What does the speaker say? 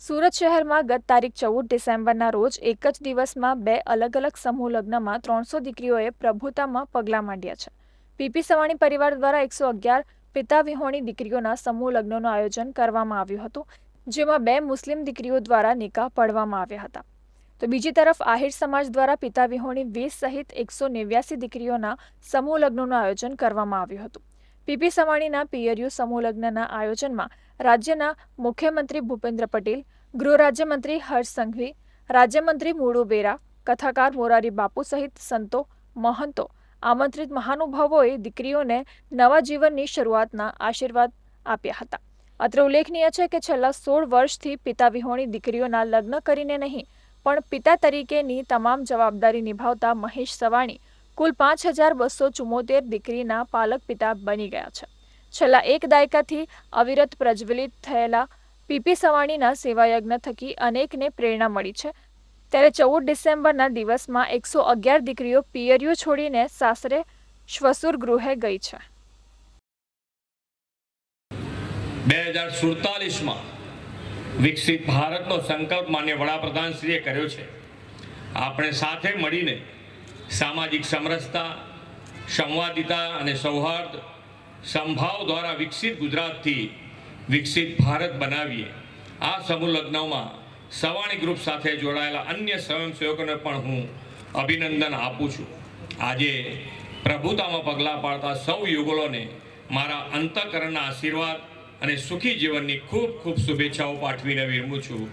સુરત શહેરમાં ગત તારીખ ચૌદ ડિસેમ્બરના રોજ એક જ દિવસમાં બે અલગ અલગ સમૂહ લગ્નમાં ત્રણસો દીકરીઓએ પ્રભુતામાં પગલાં માંડ્યા છે. પીપી સવાણી પરિવાર દ્વારા એકસો અગિયાર પિતા વિહોણી દીકરીઓના સમૂહ લગ્નનું આયોજન કરવામાં આવ્યું હતું, જેમાં બે મુસ્લિમ દીકરીઓ દ્વારા નિકાહ પડવામાં આવ્યા હતા. તો બીજી તરફ આહિર સમાજ દ્વારા પિતા વિહોણી વીસ સહિત એકસો નેવ્યાસી દીકરીઓના સમૂહ લગ્નનું આયોજન કરવામાં આવ્યું હતું. પીપી સવાણીના પિયરયુ સમૂહ લગ્નના આયોજનમાં રાજ્યના મુખ્યમંત્રી ભૂપેન્દ્ર પટેલ, ગૃહ રાજ્યમંત્રી હર્ષ સંઘવી, રાજ્યમંત્રી મુળુ બેરા, કથાકાર મોરારી બાપુ સહિત સંતો, મહંતો, આમંત્રિત મહાનુભાવોએ દીકરીઓને નવા જીવનની શરૂઆતના આશીર્વાદ આપ્યા હતા. અત્રે ઉલ્લેખનીય છે કે છેલ્લા સોળ વર્ષથી પિતા વિહોણી દીકરીઓના લગ્ન કરીને નહીં, પણ પિતા તરીકેની તમામ જવાબદારી નિભાવતા મહેશ સવાણી કુલ પાંચ હજાર બસો ચુમ્મોતેર દીકરીના પાલક પિતા બની ગયા છે. છેલ્લા એક દાયકાથી અવિરત પ્રજ્વલિત થયેલા પીપી સવાણીના સેવાયજ્ઞ થકી અનેકને પ્રેરણા મળી છે. ત્યારે ચૌદ ડિસેમ્બરના દિવસમાં એકસો અગિયાર દીકરીઓ પિયરીઓ છોડીને સાસરે શ્વસુર ગૃહે ગઈ છે. બે હજાર સુડતાલીસમાં વિકસિત ભારતનો સંકલ્પ માન્ય વડાપ્રધાનશ્રીએ કર્યો છે. આપણે સાથે મળીને સામાજિક સમરસતા, સંવાદિતા અને સૌહાર્દ સંભાવ દ્વારા વિકસિત ગુજરાતથી વિકસિત ભારત બનાવીએ. આ સમૂહ લગ્નમાં સવાણી ગ્રુપ સાથે જોડાયેલા અન્ય સ્વયંસેવકોને પણ હું અભિનંદન આપું છું. આજે પ્રભુતામાં પગલાં પાડતા સૌ યુગલોને મારા અંતઃકરણના આશીર્વાદ અને સુખી જીવનની ખૂબ ખૂબ શુભેચ્છાઓ પાઠવીને વિરમું છું.